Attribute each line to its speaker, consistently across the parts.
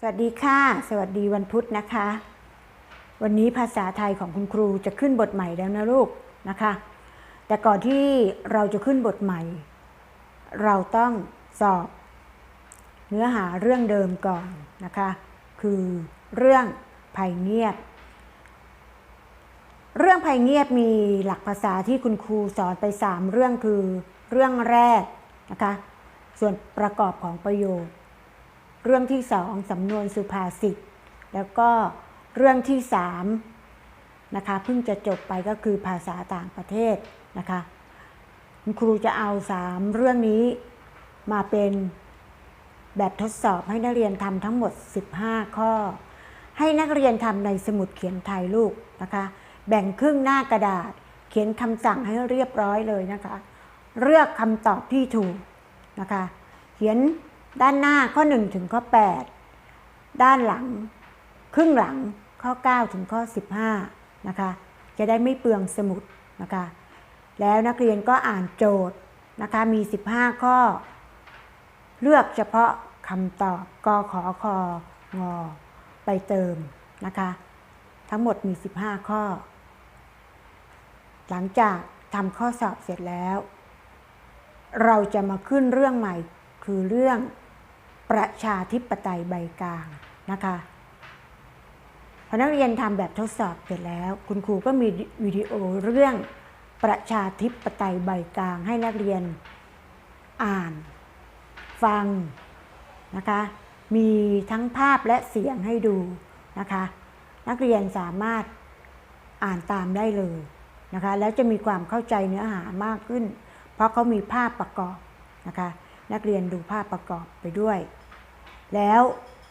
Speaker 1: สวัสดีค่ะ สวัสดีวันพุธนะคะ วันนี้ภาษาไทยของคุณครูจะขึ้นบทใหม่แล้วนะลูกนะคะ แต่ก่อนที่เราจะขึ้นบทใหม่ เราต้องสอบ เนื้อหาเรื่องเดิมก่อนนะคะ คือเรื่องภัยเงียบ เรื่องภัยเงียบมีหลักภาษาที่คุณครูสอนไป 3 เรื่องคือ เรื่องแรกนะคะ ส่วนประกอบของประโยค เรื่องที่สองสำนวนสุภาษิต แล้วก็เรื่องที่สามนะคะเพิ่งจะจบไปก็คือภาษาต่างประเทศนะคะคุณครูจะเอาสามเรื่องนี้มาเป็นแบบทดสอบให้นักเรียนทำทั้งหมด 15 ข้อ ให้นักเรียนทำในสมุดเขียนไทยลูกนะคะ แบ่งครึ่งหน้ากระดาษ เขียนคำสั่งให้เรียบร้อยเลยนะคะ เลือกคำตอบที่ถูกนะคะ เขียน ด้านหน้าข้อ 1 ถึงข้อ 8 ด้านหลัง ครึ่งหลังข้อ 9 ถึงข้อ 15 นะคะ จะได้ไม่เปลืองสมุดนะคะ แล้วนักเรียนก็อ่านโจทย์นะคะ มี 15 ข้อ เลือกเฉพาะคำตอบกขอคองอไปเติมนะคะ ทั้งหมดมี 15 ข้อ หลังจากทำข้อสอบเสร็จแล้ว เราจะมาขึ้นเรื่องใหม่คือเรื่อง ประชาธิปไตยใบกลางนะคะพอนักเรียนทำแบบทดสอบเสร็จแล้ว คุณครูก็มีวิดีโอเรื่องประชาธิปไตยใบกลางให้นักเรียนอ่าน ฟังนะคะ มีทั้งภาพและเสียงให้ดูนะคะ นักเรียนสามารถอ่านตามได้เลยนะคะ แล้วจะมีความเข้าใจเนื้อหามากขึ้น เพราะเขามีภาพประกอบนะคะ นักเรียนดูภาพประกอบไปด้วย แล้ว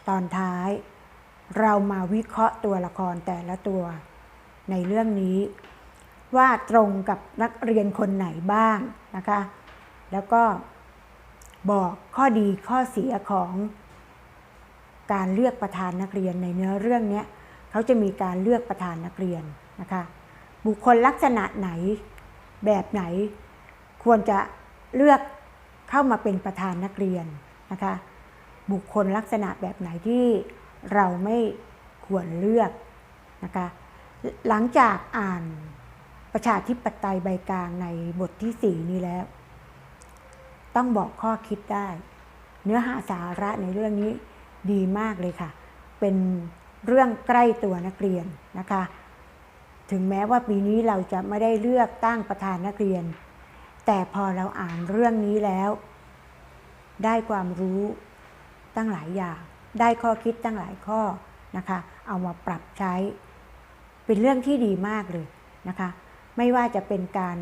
Speaker 1: ตอนท้าย เรามาวิเคราะห์ตัวละครแต่ละตัว ในเรื่องนี้ ว่าตรงกับนักเรียนคนไหนบ้างนะคะ แล้วก็บอกข้อดีข้อเสียของการเลือกประธานนักเรียนในเนื้อเรื่องนี้เขาจะมีการเลือกประธานนักเรียนนะคะ บุคคลลักษณะไหนแบบไหน ควรจะเลือก เข้ามาเป็นประธานนักเรียนนะคะ บุคคลลักษณะแบบไหนที่เราไม่ควรเลือกนะคะ หลังจากอ่านประชาธิปไตยใบกลางในบทที่ 4 นี้แล้ว ต้องบอกข้อคิดได้ เนื้อหาสาระในเรื่องนี้ดีมากเลยค่ะ เป็นเรื่องใกล้ตัวนักเรียนนะคะ ถึงแม้ว่าปีนี้เราจะไม่ได้เลือกตั้งประธานนักเรียน แต่พอเราอ่านเรื่องนี้แล้ว ได้ความรู้ตั้งหลายอย่าง ได้ข้อคิดตั้งหลายข้อนะคะ เอามาปรับใช้ เป็นเรื่องที่ดีมากเลยนะคะ ไม่ว่าจะเป็นการ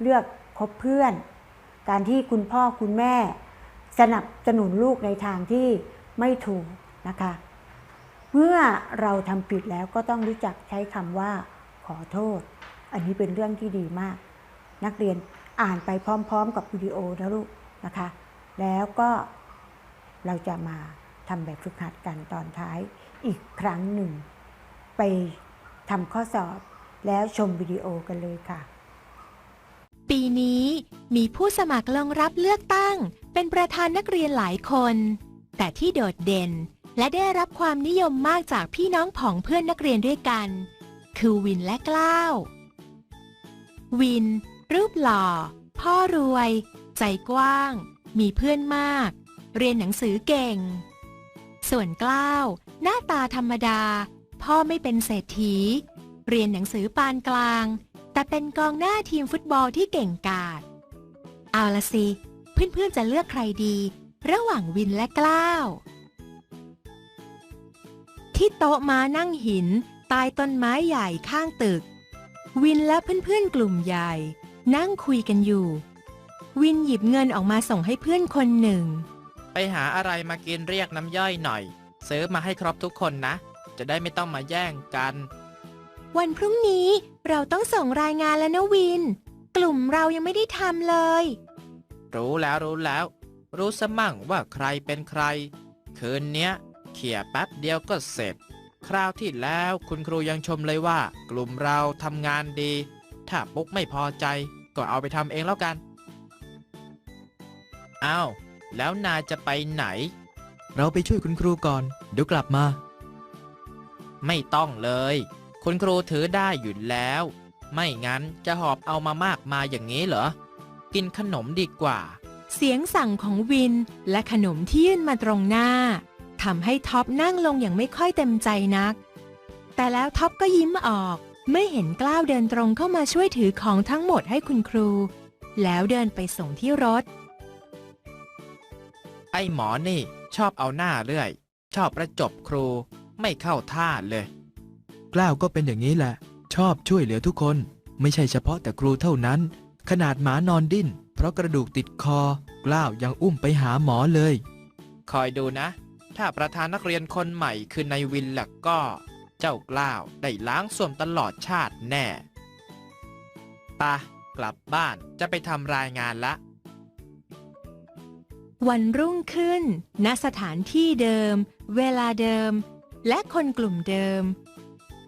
Speaker 1: เลือกคบเพื่อน การที่คุณพ่อคุณแม่ สนับสนุนลูกในทางที่ไม่ถูกนะคะ เมื่อเราทำผิดแล้วก็ต้องรู้จักใช้คำว่าขอโทษ อันนี้เป็นเรื่องที่ดีมาก นักเรียน อ่านไปพร้อมๆ กับวิดีโอนะลูกนะคะ แล้วก็เราจะมาทำแบบฝึกหัดกันตอนท้ายอีกครั้งหนึ่ง ไปทำข้อสอบแล้วชมวิดีโอกันเลยค่ะ
Speaker 2: ปีนี้มีผู้สมัครลงรับเลือกตั้ง เป็นประธานนักเรียนหลายคน แต่ที่โดดเด่นและได้รับความนิยมมากจากพี่น้องผองเพื่อนนักเรียนด้วยกัน คือวินและกล้าว วิน รูปหล่อ พ่อรวย ใจกว้าง มีเพื่อนมาก เรียนหนังสือเก่ง ส่วนกล้าว หน้าตาธรรมดา พ่อไม่เป็นเศรษฐี เรียนหนังสือปานกลาง แต่เป็นกองหน้าทีมฟุตบอลที่เก่งกาจเอาละสิ เพื่อนๆจะเลือกใครดี ระหว่างวินและกล้าว ที่โต๊ะม้านั่งหินใต้ต้นไม้ใหญ่ข้างตึก วินและเพื่อนๆกลุ่มใหญ่ นั่งคุยกันอยู่ วินหยิบเงินออกมาส่งให้เพื่อนคนหนึ่ง
Speaker 3: ไปหาอะไรมากินเรียกน้ำย่อยหน่อยซื้อมาให้ครบทุกคนนะ จะได้ไม่ต้องมาแย่งกัน
Speaker 2: วันพรุ่งนี้เราต้องส่งรายงานแล้วนะวิน กลุ่มเรายังไม่ได้ทำเลย
Speaker 3: รู้แล้วรู้แล้ว รู้สมั่งว่าใครเป็นใคร คืนเนี้ยเขี่ยแป๊บเดียวก็เสร็จ คราวที่แล้วคุณครูยังชมเลยว่า กลุ่มเราทำงานดี ถ้าปุ๊กไม่พอใจ ก็เอาไปทำเองแล้วกัน อ้าว แล้วนายจะไปไหน
Speaker 4: เราไปช่วยคุณครูก่อน เดี๋ยวกลับมา
Speaker 3: ไม่ต้องเลย คุณครูถือได้อยู่แล้ว ไม่งั้นจะหอบเอามามากมาอย่างนี้เหรอ กินขนมดีกว่า
Speaker 2: เสียงสั่งของวินและขนมที่ยื่นมาตรงหน้าทำให้ท็อปนั่งลงอย่างไม่ค่อยเต็มใจนัก แต่แล้วท็อปก็ยิ้มออก เมื่อเห็นกล้าวเดินตรงเข้ามาช่วยถือของทั้งหมดให้คุณครู แล้วเดินไปส่งที่รถ
Speaker 3: ไอ้หมอนี่ ชอบเอาหน้าเรื่อย ชอบประจบครู ไม่เข้าท่าเลย
Speaker 4: กล้าวก็เป็นอย่างนี้แหละ ชอบช่วยเหลือทุกคน ไม่ใช่เฉพาะแต่ครูเท่านั้น ขนาดหมานอนดิ้น เพราะกระดูกติดคอ กล้าวยังอุ้มไปหาหมอเลย
Speaker 3: คอยดูนะ ถ้าประธานนักเรียนคนใหม่คือนายวินล่ะก็ เจ้ากล้าวได้ล้างส้วมตลอดชาติแน่ปะกลับบ้านจะไปทำรายงานละ
Speaker 2: วันรุ่งขึ้น ณสถานที่เดิม เวลาเดิม และคนกลุ่มเดิม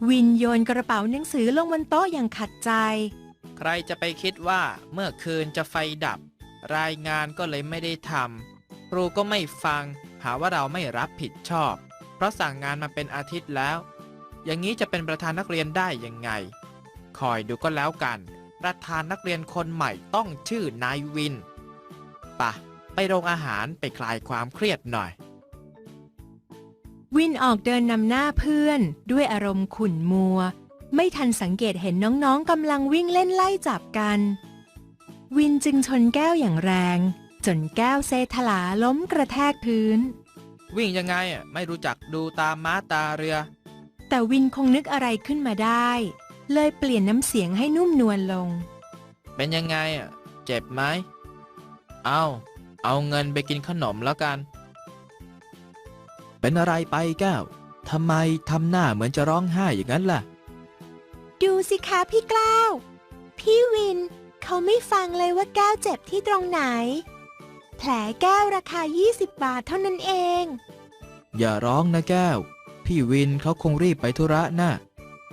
Speaker 2: วินโยนกระเป๋าหนังสือลงบนโต๊ะอย่างขัดใจ
Speaker 3: ใครจะไปคิดว่าเมื่อคืนจะไฟดับ รายงานก็เลยไม่ได้ทำครูก็ไม่ฟัง หาว่าเราไม่รับผิดชอบ เพราะสั่งงานมาเป็นอาทิตย์แล้ว อย่างนี้จะเป็นประธานนักเรียนได้ยังไง คอยดูก็แล้วกัน ประธานนักเรียนคนใหม่ต้องชื่อนายวิน ปะ ไปโรงอาหารไปคลายความเครียดหน่อย
Speaker 2: วินออกเดินนำหน้าเพื่อน ด้วยอารมณ์ขุ่นมัว ไม่ทันสังเกตเห็นน้องๆกำลังวิ่งเล่นไล่จับกัน วินจึงชนแก้วอย่างแรง จนแก้วเซถลาล้มกระแทกพื้น
Speaker 3: วิ่งยังไงอะไม่รู้จักดูตามม้าตาเรือ
Speaker 2: แต่วินคงนึกอะไรขึ้นมาได้ เลยเปลี่ยนน้ำเสียงให้นุ่มนวลลง
Speaker 3: เป็นยังไงอะ เจ็บไหม เอาเอาเงินไปกินขนมแล้วกัน
Speaker 4: เป็นอะไรไปแก้วทำไมทำหน้าเหมือนจะร้องไห้อย่างนั้นล่ะ
Speaker 2: ดูสิคะพี่กล้าว พี่วิน เขาไม่ฟังเลยว่าแก้วเจ็บที่ตรงไหน แผลแก้วราคา 20 บาทเท่านั้นเอง
Speaker 4: อย่าร้องนะแก้ว พี่วินเขาคงรีบไปธุระน่ะ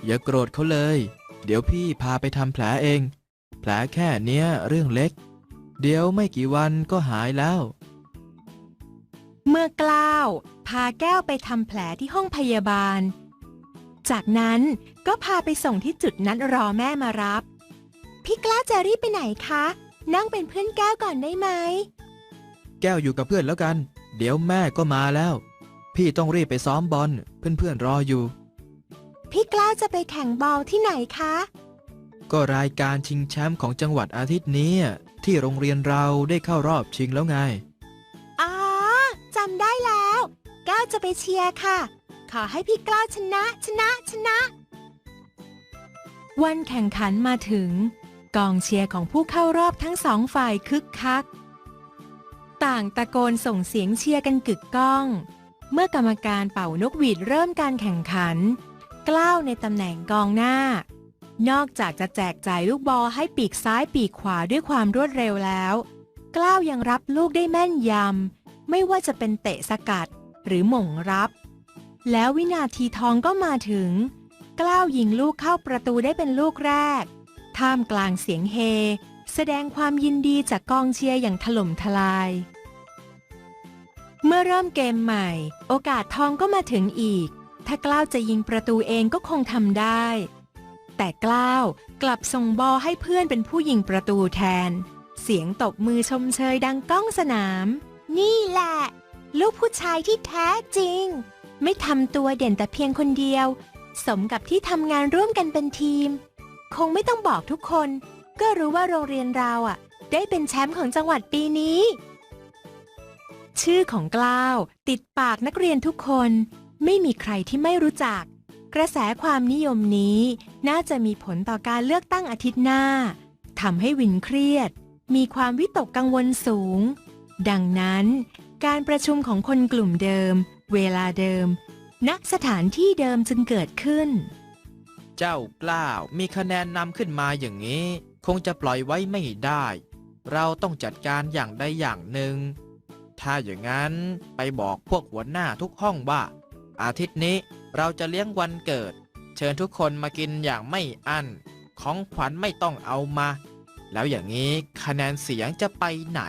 Speaker 4: อย่าโกรธเขาเลย เดี๋ยวพี่พาไปทำแผลเอง แผลแค่เนี้ยเรื่องเล็ก เดี๋ยวไม่กี่วันก็หายแล้ว
Speaker 2: เมื่อกล้าว พาแก้วไปทำแผลที่ห้องพยาบาล จากนั้นก็พาไปส่งที่จุดนัดรอแม่มารับ พี่กล้าวจะรีบไปไหนคะ นั่งเป็นเพื่อนแก้วก่อนได้ไหม
Speaker 4: แก้วอยู่กับเพื่อนแล้วกัน เดี๋ยวแม่ก็มาแล้ว พี่ต้องรีบไปซ้อมบอลเพื่อนๆรออยู่
Speaker 2: พี่กล้าวจะไปแข่งบอลที่ไหนคะ
Speaker 4: ก็รายการชิงแชมป์ของจังหวัดอาทิตย์นี้ ที่โรงเรียนเราได้เข้ารอบชิงแล้วไง
Speaker 2: อ๋อจำได้แล้วก้าวจะไปเชียร์ค่ะ ขอให้พี่กล้าวชนะชนะชนะ วันแข่งขันมาถึง กองเชียร์ของผู้เข้ารอบทั้งสองฝ่ายคึกคัก ต่างตะโกนส่งเสียงเชียร์กันกึกก้อง เมื่อกรรมการเป่านกหวีดเริ่มการแข่งขัน กล้าวในตำแหน่งกองหน้า นอกจากจะแจกจ่ายลูกบอลให้ปีกซ้ายปีกขวาด้วยความรวดเร็วแล้ว กล้าวยังรับลูกได้แม่นยำ ไม่ว่าจะเป็นเตะสกัดหรือหม่งรับ แล้ววินาทีทองก็มาถึง กล้าวยิงลูกเข้าประตูได้เป็นลูกแรก ท่ามกลางเสียงเฮ แสดงความยินดีจากกองเชียร์อย่างถล่มทลาย เมื่อเริ่มเกมใหม่ โอกาสทองก็มาถึงอีก ถ้ากล้าวจะยิงประตูเองก็คงทำได้ แต่กล้าวกลับส่งบอลให้เพื่อนเป็นผู้ยิงประตูแทน เสียงตบมือชมเชยดังก้องสนาม นี่แหละ ลูกผู้ชายที่แท้จริง ไม่ทำตัวเด่นแต่เพียงคนเดียว สมกับที่ทำงานร่วมกันเป็นทีม คงไม่ต้องบอกทุกคน ก็รู้ว่าโรงเรียนเราอะ ได้เป็นแชมป์ของจังหวัดปีนี้ ชื่อของกล้าว ติดปากนักเรียนทุกคน ไม่มีใครที่ไม่รู้จัก กระแสความนิยมนี้น่าจะมีผลต่อการเลือกตั้งอาทิตย์หน้าทำให้วินเครียด มีความวิตกกังวลสูง ดังนั้น การประชุมของคนกลุ่มเดิม เวลาเดิม ณสถานที่เดิมจึงเกิดขึ้น
Speaker 3: เจ้ากล้าวมีคะแนนนำขึ้นมาอย่างนี้ คงจะปล่อยไว้ไม่ได้ เราต้องจัดการอย่างใดอย่างหนึ่ง ถ้าอย่างนั้นไปบอกพวกหัวหน้าทุกห้องว่า อาทิตย์นี้เราจะเลี้ยงวันเกิด เชิญทุกคนมากินอย่างไม่อั้น ของขวัญไม่ต้องเอามา แล้วอย่างนี้คะแนนเสียงจะไปไหน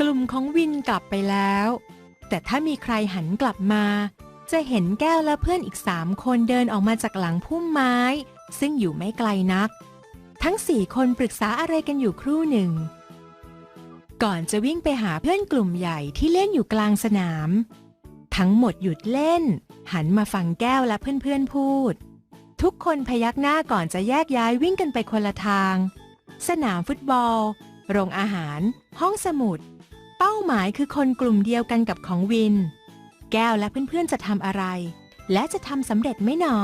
Speaker 2: กลุ่มของวินกลับไปแล้ว แต่ถ้ามีใครหันกลับมา จะเห็นแก้วและเพื่อนอีกสามคนเดินออกมาจากหลังพุ่มไม้ ซึ่งอยู่ไม่ไกลนัก ทั้งสี่คนปรึกษาอะไรกันอยู่ครู่หนึ่ง ก่อนจะวิ่งไปหาเพื่อนกลุ่มใหญ่ที่เล่นอยู่กลางสนาม ทั้งหมดหยุดเล่น หันมาฟังแก้วและเพื่อนๆพูด ทุกคนพยักหน้าก่อนจะแยกย้ายวิ่งกันไปคนละทาง สนามฟุตบอล โรงอาหาร ห้องสมุด เป้าหมายคือคนกลุ่มเดียวกันกับของวิน แก้วและเพื่อนๆจะทำอะไร และจะทำสำเร็จไหมหนอ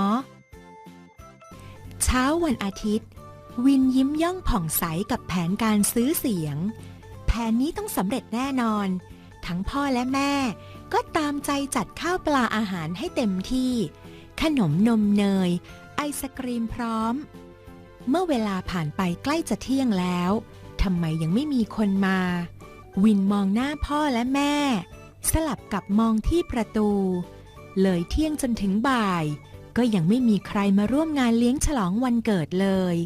Speaker 2: เช้าวันอาทิตย์ วินยิ้มย่องผ่องใสกับแผนการซื้อเสียง นนี้ต้องสำเร็จแน่นอน ทั้งพ่อและแม่ ก็ตามใจจัดข้าวปลาอาหารให้เต็มที่ ขนมนมเนย ไอศกรีมพร้อม เมื่อเวลาผ่านไปใกล้จะเที่ยงแล้วทำไมยังไม่มีคนมา วินมองหน้าพ่อและแม่ สลับกับมองที่ประตู เลยเที่ยงจนถึงบ่าย ก็ยังไม่มีใครมาร่วมงานเลี้ยงฉลองวันเกิดเลย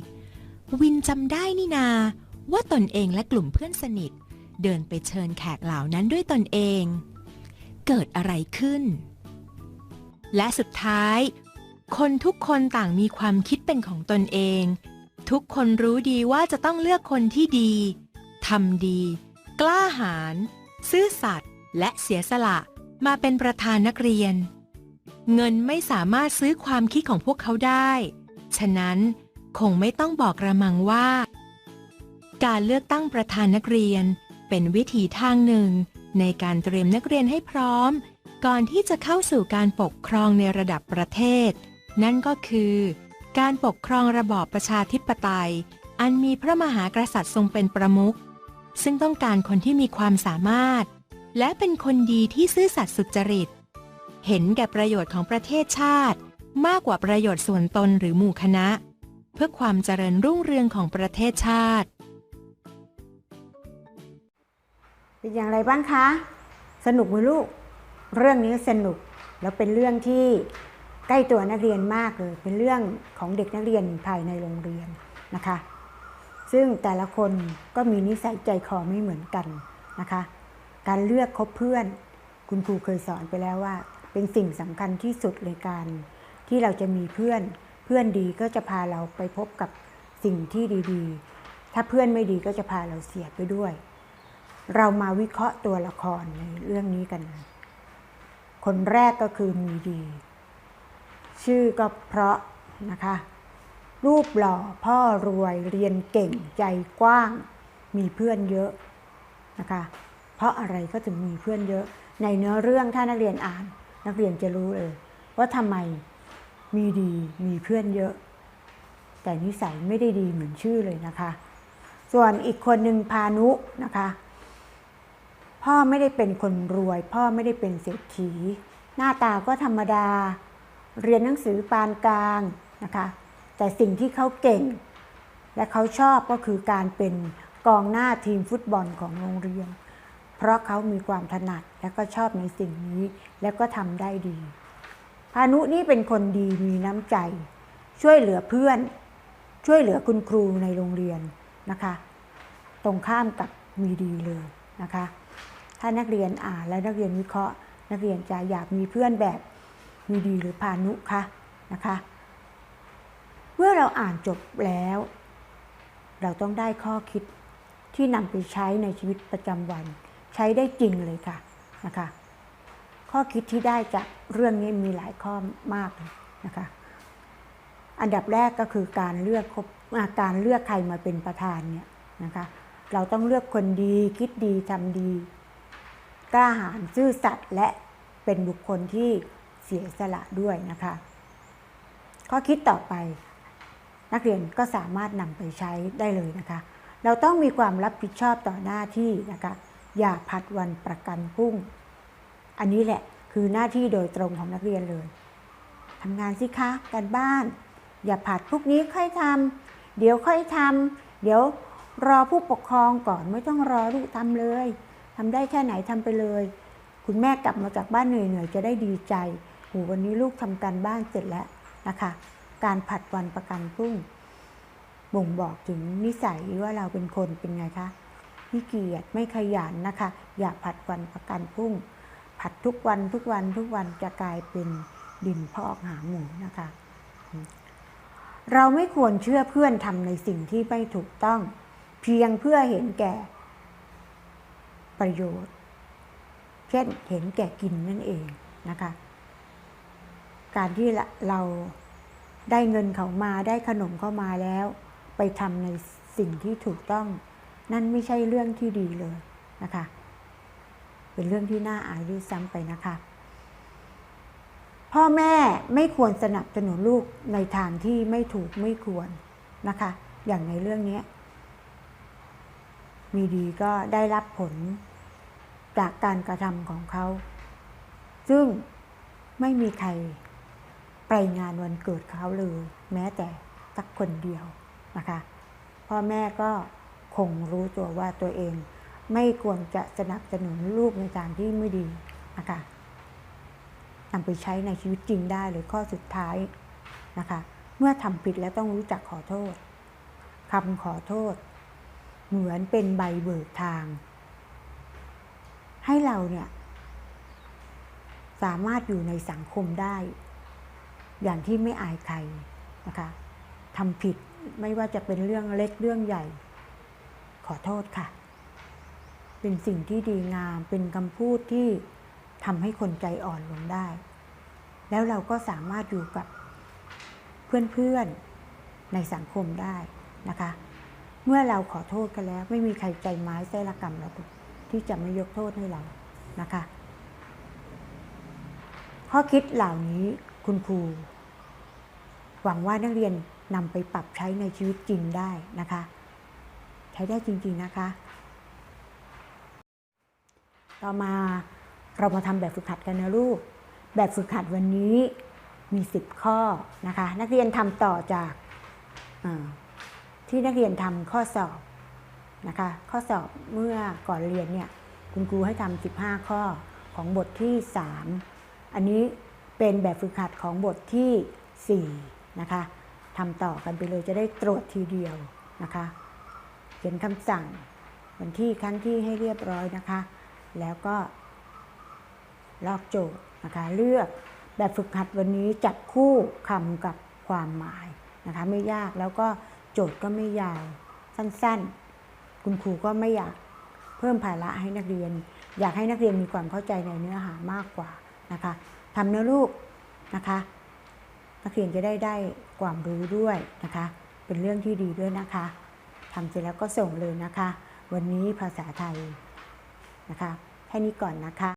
Speaker 2: วินจำได้นี่นาว่าตนเองและกลุ่มเพื่อนสนิท เดินไปเชิญแขกเหล่านั้นด้วยตนเอง เกิดอะไรขึ้น และสุดท้าย คนทุกคนต่างมีความคิดเป็นของตนเอง ทุกคนรู้ดีว่าจะต้องเลือกคนที่ดีทำดี กล้าหาญซื่อสัตย์และเสียสละมาเป็นประธานนักเรียน เงินไม่สามารถซื้อความคิดของพวกเขาได้ ฉะนั้นคงไม่ต้องบอกระมังว่า การเลือกตั้งประธานนักเรียน เป็นวิธีทางหนึ่ง ในการเตรียมนักเรียนให้พร้อม ก่อนที่จะเข้าสู่การปกครองในระดับประเทศ นั่นก็คือ การปกครองระบอบประชาธิปไตย อันมีพระมหากษัตริย์ทรงเป็นประมุขซึ่งต้องการคนที่มีความสามารถ และเป็นคนดีที่ซื่อสัตย์สุจริต เห็นแก่ประโยชน์ของประเทศชาติ มากกว่าประโยชน์ส่วนตนหรือหมู่คณะ เพื่อความเจริญรุ่งเรืองของประเทศชาติ
Speaker 1: เป็นอย่างไรบ้างคะ สนุกไหมลูก เรื่องนี้สนุกแล้วเป็นเรื่องที่ใกล้ตัวนักเรียนมากเลย เป็นเรื่องของเด็กนักเรียนภายในโรงเรียนนะคะ ซึ่งแต่ละคนก็มีนิสัยใจคอไม่เหมือนกันนะคะ การเลือกคบเพื่อน คุณครูเคยสอนไปแล้วว่า เป็นสิ่งสำคัญที่สุดเลยการที่เราจะมีเพื่อน เพื่อนดีก็จะพาเราไปพบกับสิ่งที่ดีๆ ถ้าเพื่อนไม่ดีก็จะพาเราเสียไปด้วย เรามาวิเคราะห์ตัวละครในเรื่องนี้กัน คนแรกก็คือมีดี ชื่อก็เพราะนะคะ รูปหล่อพ่อรวยเรียนเก่งใจกว้าง มีเพื่อนเยอะนะคะ เพราะอะไรก็ถึงมีเพื่อนเยอะ ในเนื้อเรื่องถ้านักเรียนอ่าน นักเรียนจะรู้เลยว่าทำไมมีดีมีเพื่อนเยอะ แต่นิสัยไม่ได้ดีเหมือนชื่อเลยนะคะ ส่วนอีกคนหนึ่งพานุนะคะ พ่อไม่ได้เป็นคนรวย พ่อไม่ได้เป็นเศรษฐี หน้าตาก็ธรรมดา เรียนหนังสือปานกลางนะคะ แต่สิ่งที่เขาเก่ง และเขาชอบก็คือการเป็นกองหน้าทีมฟุตบอลของโรงเรียน เพราะเขามีความถนัดและก็ชอบในสิ่งนี้ แล้วก็ทำได้ดีพานุนี่เป็นคนดีมีน้ำใจ ช่วยเหลือเพื่อน ช่วยเหลือคุณครูในโรงเรียนนะคะ ตรงข้ามกับมีดีเลยนะคะ ถ้านักเรียนอ่านและนักเรียนวิเคราะห์ นักเรียนจะอยากมีเพื่อนแบบมีดีหรือพานุคะนะคะเมื่อเราอ่านจบแล้ว เราต้องได้ข้อคิดที่นำไปใช้ในชีวิตประจำวัน ใช้ได้จริงเลยค่ะนะคะข้อคิดที่ได้จากเรื่องนี้มีหลายข้อมากนะคะอันดับแรกก็คือการเลือกคบการเลือกใครมาเป็นประธานเนี่ยนะคะเราต้องเลือกคนดีคิดดีทำดี กล้าหาญซื่อสัตย์และเป็นบุคคลที่เสียสละด้วยนะคะข้อคิดต่อไป นักเรียนก็สามารถนำไปใช้ได้เลยนะคะ เราต้องมีความรับผิดชอบต่อหน้าที่นะคะ อย่าผัดวันประกันพรุ่ง อันนี้แหละคือหน้าที่โดยตรงของนักเรียนเลยทำงานสิคะการบ้าน อย่าผัดพรุ่งนี้ค่อยทำเดี๋ยวค่อยทำเดี๋ยวรอผู้ปกครองก่อนไม่ต้องรอลูกทำเลย ทำได้แค่ไหนทำไปเลย คุณแม่กลับมาจากบ้านเหนื่อยๆจะได้ดีใจโหวันนี้ลูกทำการบ้านเสร็จแล้วนะคะ การผัดวันประกันพรุ่ง บ่งบอกถึงนิสัยว่าเราเป็นคนเป็นไงคะขี้เกียจไม่ขยันนะคะ อย่าผัดวันประกันพรุ่ง ผัดทุกวันทุกวันทุกวันจะกลายเป็นดินพอกหาหมูนะคะ เราไม่ควรเชื่อเพื่อนทำในสิ่งที่ไม่ถูกต้อง เพียงเพื่อเห็นแก่ ประโยชน์ เช่นเห็นแก่กินนั่นเองนะคะ การที่เราได้เงินเขามาได้ขนมเข้ามาแล้ว ไปทำในสิ่งที่ถูกต้อง นั่นไม่ใช่เรื่องที่ดีเลยนะคะ เป็นเรื่องที่น่าอายด้วยซ้ำไปนะคะ พ่อแม่ไม่ควรสนับสนุนลูกในทางที่ไม่ถูกไม่ควรนะคะ อย่างในเรื่องนี้มีดีก็ได้รับผล จากการกระทำของเขา ซึ่งไม่มีใครไปงานวันเกิดเขาเลย แม้แต่สักคนเดียวนะคะพ่อแม่ก็คงรู้ตัวว่าตัวเองไม่ควรจะสนับสนุนลูกในทางที่ไม่ดีนะคะนำไปใช้ในชีวิตจริงได้เลยข้อสุดท้ายนะคะ เมื่อทำผิดแล้วต้องรู้จักขอโทษคำขอโทษ เหมือนเป็นใบเบิกทาง ให้เราเนี่ยสามารถอยู่ในสังคมได้ อย่างที่ไม่อายใครนะคะทำผิดไม่ว่าจะเป็นเรื่องเล็กเรื่องใหญ่ ขอโทษค่ะ เป็นสิ่งที่ดีงามเป็นคำพูดที่ทำให้คนใจอ่อนลงได้ แล้วเราก็สามารถอยู่กับเพื่อนๆในสังคมได้นะคะ เมื่อเราขอโทษกันแล้ว ไม่มีใครใจไม้ไส้ละกรรมเรา ที่จะไม่ยกโทษให้เรานะคะ ข้อคิดเหล่านี้คุณครู หวังว่านักเรียนนำไปปรับใช้ในชีวิตจริงได้นะคะ ใช้ได้จริงๆนะคะ ต่อมาเรามาทำแบบฝึกหัดกันนะลูก แบบฝึกหัดวันนี้มี 10 ข้อนะคะ นักเรียนทำต่อจากที่นักเรียนทำข้อสอบ นะคะข้อสอบเมื่อก่อนเรียนเนี่ยคุณครูให้ทำ15 ข้อของบทที่ 3 อันนี้เป็นแบบฝึกหัดของบทที่ 4 นะคะทำต่อกันไปเลยจะได้ตรวจทีเดียวนะคะ เขียนคำสั่งวันที่ครั้งที่ให้เรียบร้อยนะคะ แล้วก็ลอกโจทย์นะคะเลือกแบบฝึกหัดวันนี้จับคู่คำกับความหมายนะคะ ไม่ยากแล้วก็โจทย์ก็ไม่ยาวสั้นๆ คุณครูก็ไม่อยากเพิ่มภาระให้นักเรียน อยากให้นักเรียนมีความเข้าใจในเนื้อหามากกว่านะคะทำเนื้อลูกนะคะ นักเรียนจะได้ได้ความรู้ด้วยนะคะ เป็นเรื่องที่ดีด้วยนะคะทำเสร็จแล้วก็ส่งเลยนะคะ วันนี้ภาษาไทยนะคะแค่นี้ก่อนนะคะ